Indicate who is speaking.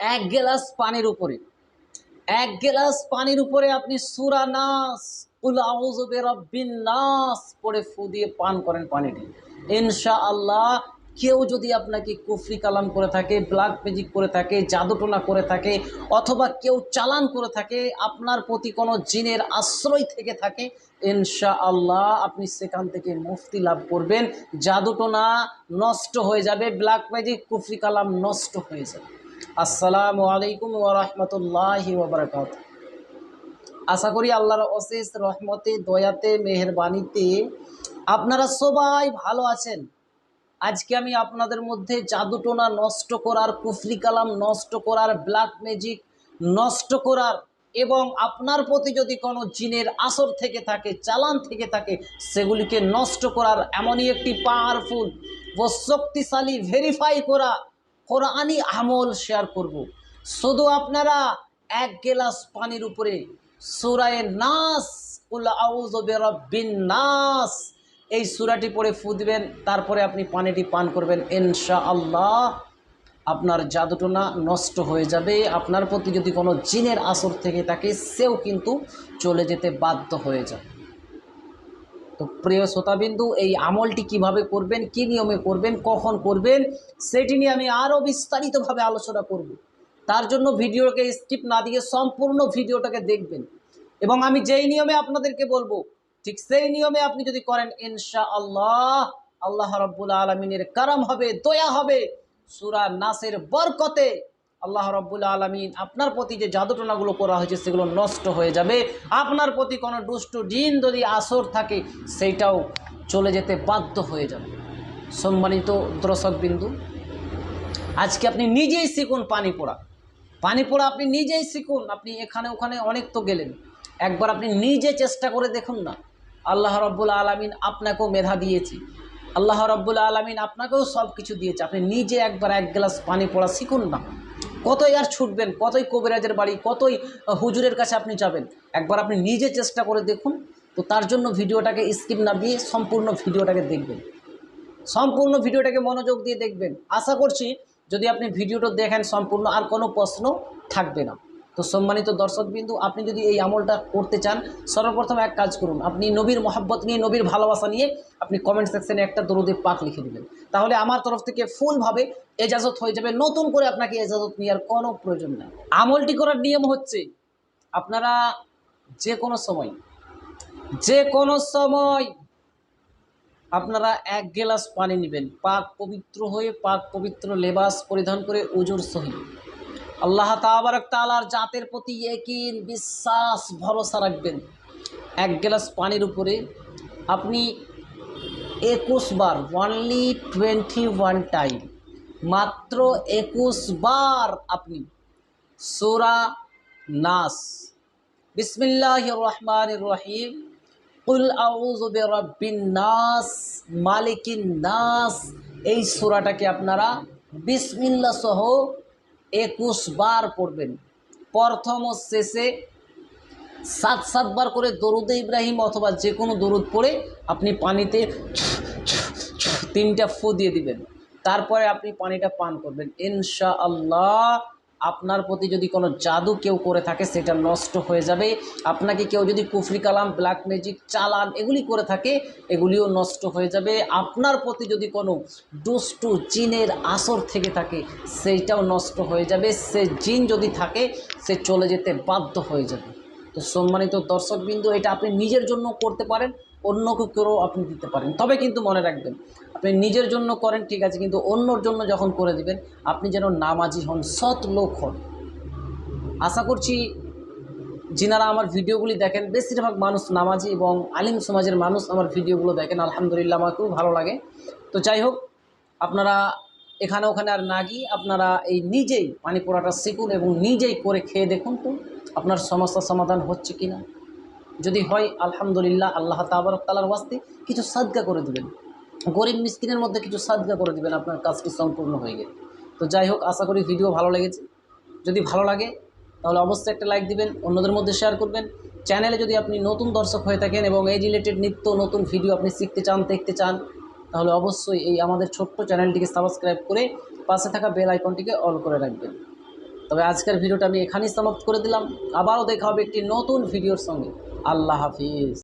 Speaker 1: এক গ্লাস পানির উপরে। এক গ্লাস পানির উপরে আপনি সুরা নাস নাস পড়ে ফু দিয়ে পান করেন পানিটি। ইনশা আল্লাহ কেউ যদি আপনাকে কুফরি কালাম করে থাকে ব্ল্যাক ম্যাজিক করে থাকে, জাদুটোনা করে থাকে, অথবা কেউ চালান করে থাকে, আপনার প্রতি কোনো জিনের আশ্রয় থেকে থাকে ইনশা আল্লাহ আপনি সেখান থেকে মুক্তি লাভ করবেন। জাদুটোনা নষ্ট হয়ে যাবে ব্ল্যাক ম্যাজিক, কুফরি কালাম নষ্ট হয়ে যাবে। আসসালামু আলাইকুম ওরহমতুল্লাহি ওবরাকাত আশা করি আল্লাহর অশেষ রহমতে, দয়াতে মেহরবানিতে আপনারা সবাই ভালো আছেন। আজকে আমি আপনাদের মধ্যে জাদুটোনা নষ্ট করার, কুফরি কালাম নষ্ট করার ব্ল্যাক ম্যাজিক নষ্ট করার এবং আপনার প্রতি যদি কোনো জিনের আসর থেকে থাকে, চালান থেকে থাকে, সেগুলিকে নষ্ট করার এমনই একটি পাওয়ারফুল ও শক্তিশালী ভেরিফাই করা কোরআনই আমল শেয়ার করব। শুধু আপনারা এক গেলাস পানির উপরে সুরায় নাস নাস, এই সুরাটি পড়ে ফু দিবেন, তারপরে আপনি পানিটি পান করবেন। ইনশা আল্লাহ আপনার জাদুটোনা নষ্ট হয়ে যাবে। আপনার প্রতি যদি কোনো জিনের আসর থেকে থাকে, সেও কিন্তু চলে যেতে বাধ্য হয়ে যাবে। তো প্রিয় শ্রোতাবিন্দু, এই আমলটি কীভাবে করবেন, কি নিয়মে করবেন, কখন করবেন, সেটি নিয়ে আমি আরও বিস্তারিতভাবে আলোচনা করব। তার জন্য ভিডিওকে স্কিপ না দিয়ে সম্পূর্ণ ভিডিওটাকে দেখবেন। এবং আমি যেই নিয়মে আপনাদেরকে বলব, ঠিক সেই নিয়মে আপনি যদি করেন ইনশা আল্লাহ আল্লাহ রব্বুল আলমিনের কারাম হবে, দয়া হবে। সুরা নাসের বরকতে আল্লাহ রব্বুল আলমিন আপনার প্রতি যে জাদুটনাগুলো করা হয়েছে, সেগুলো নষ্ট হয়ে যাবে। আপনার প্রতি কোনো দুষ্টু জিন যদি আসর থাকে, সেইটাও চলে যেতে বাধ্য হয়ে যাবে। সম্মানিত দর্শক বিন্দু, আজকে আপনি নিজেই শিখুন পানি পোড়া। পানি পোড়া আপনি নিজেই শিখুন, আপনি এখানে ওখানে অনেক তো গেলেন। একবার আপনি নিজে চেষ্টা করে দেখুন না। আল্লাহ রব্বুল আলমিন আপনাকেও মেধা দিয়েছি। আল্লাহ রব্বুল আলমিন আপনাকেও সব কিছু দিয়েছে। আপনি নিজে একবার এক গ্লাস পানি পড়া শিখুন না। কতই আর ছুটবেন, কতই কবিরাজের বাড়ি, কতই হুজুরের কাছে আপনি যাবেন, একবার আপনি নিজে চেষ্টা করে দেখুন। তো তার জন্য ভিডিওটাকে স্কিপ না দিয়ে সম্পূর্ণ ভিডিওটাকে দেখবেন। সম্পূর্ণ ভিডিওটাকে মনোযোগ দিয়ে দেখবেন। আশা করছি যদি আপনি ভিডিওটা দেখেন সম্পূর্ণ, আর কোনো প্রশ্ন থাকবে না। তো সম্মানিত দর্শকবিন্দু, আপনি যদি এই আমলটা করতে চান, সর্বপ্রথম এক কাজ করুন। আপনি নবীর মহাব্বত নিয়ে, নবীর ভালোবাসা নিয়ে আপনি কমেন্ট সেকশনে একটা দরুদের পাক লিখে দেবেন। তাহলে আমার তরফ থেকে ফুলভাবে এজাজত হয়ে যাবে। নতুন করে আপনাকে এজাজত নেওয়ার কোনো প্রয়োজন নেই। আমলটি করার নিয়ম হচ্ছে, আপনারা যে কোনো সময়, যে কোনো সময় আপনারা এক গেলাস পানি নেবেন। পাক পবিত্র হয়ে পাক পবিত্র লেবাস পরিধান করে উজুর সহিত। আল্লাহ তাবারক তালার জাতের প্রতি একিন বিশ্বাস, ভরসা রাখবেন। এক গ্লাস পানির উপরে আপনি একুশ বার ওয়ানলি টোয়েন্টি ওয়ান টাইম মাত্র একুশ বার আপনি সোরা নাস। বিসমিল্লাহ রহমান রহিম। কুল আউযু বিরাব্বিন নাস, মালিকিন নাস, এই সূরাটাকে আপনারা বিসমিল্লাহ সহ একুশ বার পড়বেন। প্রথম ও শেষে সাত সাতবার করে দরুদ ইব্রাহিম অথবা যে কোনো দরুদ পড়ে আপনি পানিতে তিনটা ফু দিয়ে দিবেন। তারপরে আপনি পানিটা পান করবেন। ইনশা আল্লাহ আপনার প্রতি যদি কোনো জাদু কেউ করে থাকে, সেটা নষ্ট হয়ে যাবে। আপনাকে কেউ যদি কুফরি কালাম ব্ল্যাক ম্যাজিক চালান এগুলি করে থাকে, এগুলিও নষ্ট হয়ে যাবে। আপনার প্রতি যদি কোনো দুষ্টু জিনের আসর থেকে থাকে, সেইটাও নষ্ট হয়ে যাবে। সে জিন যদি থাকে, সে চলে যেতে বাধ্য হয়ে যাবে। তো সম্মানিত দর্শকবিন্দু, এটা আপনি নিজের জন্য করতে পারেন। অন্যকে কেউ আপনি দিতে পারেন। তবে কিন্তু মনে রাখবেন, আপনি নিজের জন্য করেন, ঠিক আছে, কিন্তু অন্যর জন্য যখন করে দিবেন, আপনি যেন নামাজি হন, সৎ লোক হন। আশা করছি যিনারা আমার ভিডিওগুলি দেখেন, বেশিরভাগ মানুষ নামাজি এবং আলিম সমাজের মানুষ আমার ভিডিওগুলো দেখেন, আলহামদুলিল্লাহ আমার খুব ভালো লাগে। তো যাই হোক, আপনারা এখানে ওখানে আর না গিয়ে আপনারা এই নিজেই পানি পোড়াটা শিখুন এবং নিজেই করে খেয়ে দেখুন তো, আপনার সমস্যার সমাধান হচ্ছে কি না যদি হয়, আলহামদুলিল্লাহ, আল্লাহ তাবারক তালার ওয়াস্তে কিছু সাদগা করে দেবেন। গরিব মিসকিনের মধ্যে কিছু সাদগা করে দেবেন, আপনার কাজটি সম্পূর্ণ হয়ে গেলে। তো যাই হোক, আশা করি ভিডিও ভালো লেগেছে। যদি ভালো লাগে, তাহলে অবশ্যই একটা লাইক দিবেন, অন্যদের মধ্যে শেয়ার করবেন। চ্যানেলে যদি আপনি নতুন দর্শক হয়ে থাকেন এবং এই রিলেটেড নিত্য নতুন ভিডিও আপনি শিখতে চান, দেখতে চান, তাহলে অবশ্যই এই আমাদের ছোট্ট চ্যানেলটিকে সাবস্ক্রাইব করে পাশে থাকা বেল আইকনটিকে অল করে রাখবেন। তবে আজকের ভিডিওটা আমি এখানেই সমাপ্ত করে দিলাম। আবারও দেখা হবে একটি নতুন ভিডিওর সঙ্গে। আল্লাহ হাফিজ।